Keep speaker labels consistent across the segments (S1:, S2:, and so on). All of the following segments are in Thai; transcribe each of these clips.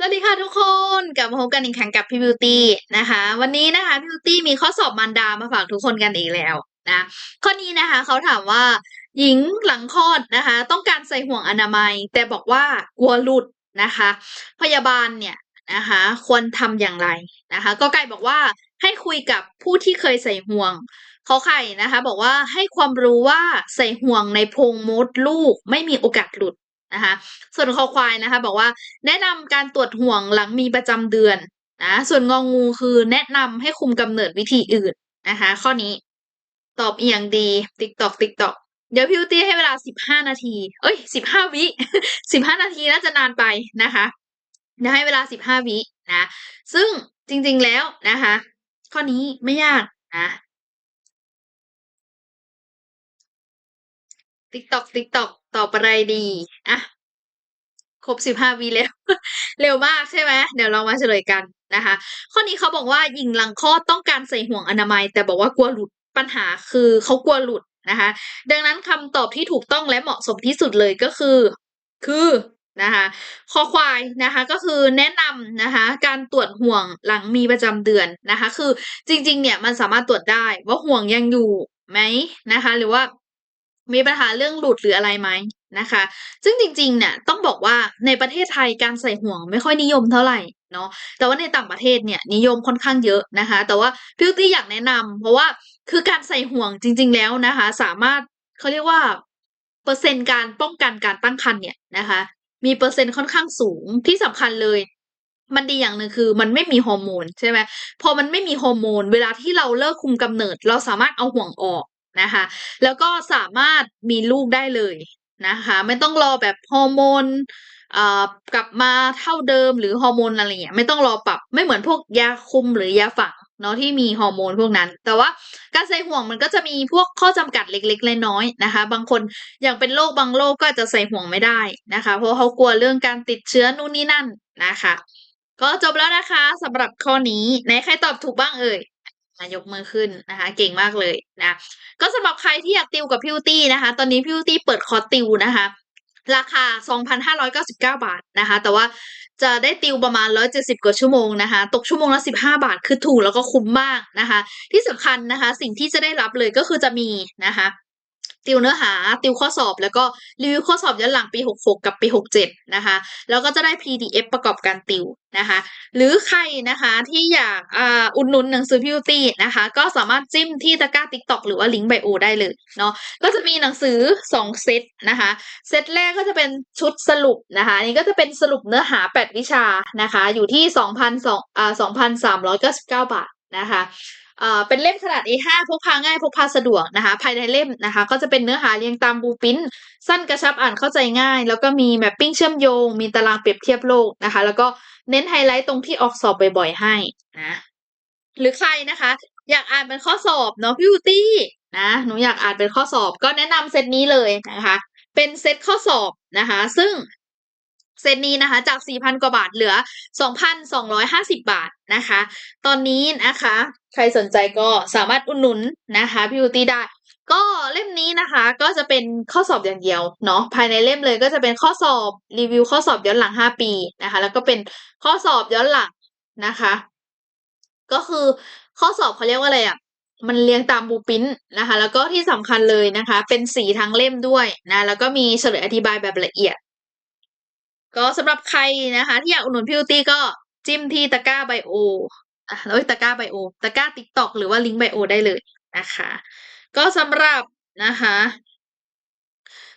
S1: สวัสดีค่ะทุกคนกลับมาพบกันอีกครั้งกับพี่บิวตี้นะคะ วันนี้นะคะพี่บิวตี้มีข้อสอบมารดามาฝากทุกคนกันอีกแล้วนะข้อนี้นะคะเขาถามว่า หญิงหลังคลอดนะคะ ต้องการใส่ห่วงอนามัย แต่บอกว่ากลัวหลุดนะคะ พยาบาลเนี่ยนะคะ ควรทำอย่างไรนะคะ ก็ไก่บอกว่าให้คุยกับผู้ที่เคยใส่ห่วงเขอไข่นะคะ บอกว่าให้ความรู้ว่าใส่ห่วงในโพรงมดลูกไม่มีโอกาสหลุด นะคะส่วนคอควายนะคะ บอกว่าแนะนำการตรวจห่วงหลังมีประจำเดือนนะส่วนงองงูคือแนะนำให้คุมกำเนิดวิธีอื่นนะคะ ข้อนี้ตอบเอียงดีติ๊กตอกติ๊กตอกเดี๋ยวพี่วตี้ให้เวลาสิบห้านาที เอ้ยสิบห้าวิสิบห้านาทีน่าจะนานไปนะคะเดี๋ยวให้เวลาสิบห้าวินะ ซึ่งจริงๆแล้วนะคะ ข้อนี้ไม่ยากนะ ติ๊กตอกติ๊กตอกตอบอะไรดีอะครบสิบห้าวีแล้ว เร็วมากใช่ไหมเดี๋ยวเรามาเฉลยกันนะคะ ข้อนี้เขาบอกว่าหญิงหลังคลอดต้องการใส่ห่วงอนามัย แต่บอกว่ากลัวหลุดปัญหาคือเขากลัวหลุดนะคะ ดังนั้นคำตอบที่ถูกต้องและเหมาะสมที่สุดเลยก็คือ คือนะคะคอควายนะคะก็คือแนะนำนะคะการตรวจห่วงหลังมีประจำเดือนนะคะ คือจริงๆเนี่ยมันสามารถตรวจได้ว่าห่วงยังอยู่ไหมนะคะ หรือว่า มีปัญหาเรื่องหลุดหรืออะไรไหมนะคะ ซึ่งจริงๆเนี่ยต้องบอกว่าในประเทศไทยการใส่ห่วงไม่ค่อยนิยมเท่าไหร่เนาะแต่ว่าในต่างประเทศเนี่ยนิยมค่อนข้างเยอะนะคะ แต่ว่าพิวตี้อยากแนะนำเพราะว่าคือการใส่ห่วงจริง ๆ แล้วนะคะ สามารถเขาเรียกว่าเปอร์เซ็นต์การป้องกันการตั้งครรภ์เนี่ยนะคะ มีเปอร์เซ็นต์ค่อนข้างสูงที่สำคัญเลย มันดีอย่างหนึ่งคือมันไม่มีฮอร์โมนใช่ไหมพอมันไม่มีฮอร์โมนเวลาที่เราเลิกคุมกำเนิด เราสามารถเอาห่วงออก นะคะ แล้วก็สามารถมีลูกได้เลยนะคะ ไม่ต้องรอแบบฮอร์โมนกลับมาเท่าเดิมหรือฮอร์โมนอะไรเงี้ยไม่ต้องรอปรับไม่เหมือนพวกยาคุมหรือยาฝังเนาะที่มีฮอร์โมนพวกนั้น แต่ว่าการใส่ห่วงมันก็จะมีพวกข้อจำกัดเล็กๆน้อยๆนะคะ บางคนอย่างเป็นโรคบางโรคก็จะใส่ห่วงไม่ได้นะคะ เพราะเขากลัวเรื่องการติดเชื้อนู่นนี่นั่นนะคะ ก็จบแล้วนะคะสำหรับข้อนี้ไหนใครตอบถูกบ้างเอ่ย นายกมือขึ้นนะคะ เก่งมากเลยนะ ก็สำหรับใครที่อยากติวกับพิวตี้นะคะ ตอนนี้พิวตี้เปิดคอร์สติวนะคะ ราคา 2,599 บาทนะคะ แต่ว่าจะได้ติวประมาณ 170 กว่าชั่วโมงนะคะ ตกชั่วโมงละ 15 บาท คือถูกแล้วก็คุ้มมากนะคะ ที่สำคัญนะคะ สิ่งที่จะได้รับเลยก็คือจะมีนะคะ ติวเนื้อหา ติวข้อสอบ แล้วก็รีวิวข้อสอบย้อนหลังปี 66 กับปี 67 นะคะ แล้วก็จะได้ PDF ประกอบการติวนะคะ หรือใครนะคะที่อยากอ,อุดหนุนหนังสือพิวตี้นะคะ ก็สามารถจิ้มที่ตะกร้า TikTok หรือว่าลิงก์ไบโอได้เลยเนาะ ก็จะมีหนังสือ 2 เซตนะคะ เซตแรกก็จะเป็นชุดสรุปนะคะ นี่ก็จะเป็นสรุปเนื้อหา 8 วิชานะคะ อยู่ที่ 2,000 2,399 บาทนะคะ เป็นเล่มขนาด A5 พกพาง่ายพกพาสะดวกนะคะ ภายในเล่มนะคะ ก็จะเป็นเนื้อหาเรียงตามบูปินสั้นกระชับอ่านเข้าใจง่าย แล้วก็มีแมปปิ้งเชื่อมโยง มีตารางเปรียบเทียบโลกนะคะ แล้วก็เน้นไฮไลท์ตรงที่ออกสอบบ่อยๆ ให้นะหรือใครนะคะ อยากอ่านเป็นข้อสอบเนาะพี่อูตี้นะหนูอยากอ่านเป็นข้อสอบก็แนะนำเซตนี้เลยนะคะ เป็นเซตข้อสอบนะคะ ซึ่ง เซตนี้นะคะจาก 4,000 กว่าบาทเหลือ 2,250 บาทนะคะ ตอนนี้นะคะ ใครสนใจก็สามารถอุดหนุนนะคะพีู่ตี้ได้ ก็เล่มนี้นะคะก็จะเป็นข้อสอบอย่างเดียวเนาะภายในเล่มเลยก็จะเป็นข้อสอบรีวิวข้อสอบย้อนหลัง 5 ปีนะคะ แล้วก็เป็นข้อสอบย้อนหลังนะคะ ก็คือข้อสอบเขาเรียกว่าอะไรอะมันเรียงตามบูปินนะคะ แล้วก็ที่สำคัญเลยนะคะ เป็นสีทั้งเล่มด้วยนะ แล้วก็มีเฉลยอธิบายแบบละเอียด ก็สำหรับใครนะคะ ที่อยากอุดหนุนพี่อูตี้ก็จิ้มที่ตะกร้าไบโออะแล้วตะกร้าไบโอตะกร้าติ๊กต็อกหรือว่าลิงก์ไบโอได้เลยนะคะ ก็สำหรับนะคะ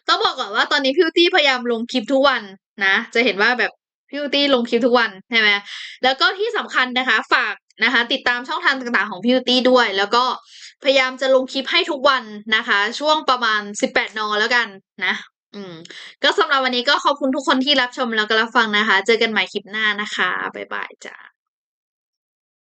S1: ต้องบอกก่อนว่าตอนนี้พี่อูตี้พยายามลงคลิปทุกวันนะ จะเห็นว่าแบบพี่อูตี้ลงคลิปทุกวันใช่ไหมแล้วก็ที่สำคัญนะคะ ฝากนะคะ ติดตามช่องทางต่างๆ ของพี่อูตี้ด้วย แล้วก็พยายามจะลงคลิปให้ทุกวันนะคะ ช่วงประมาณสิบแปดนแล้วกันนะ อืม ก็สำหรับวันนี้ก็ขอบคุณทุกคนที่รับชมแล้วก็รับฟังนะคะ เจอกันใหม่คลิปหน้านะคะ บ๊ายบายจ้า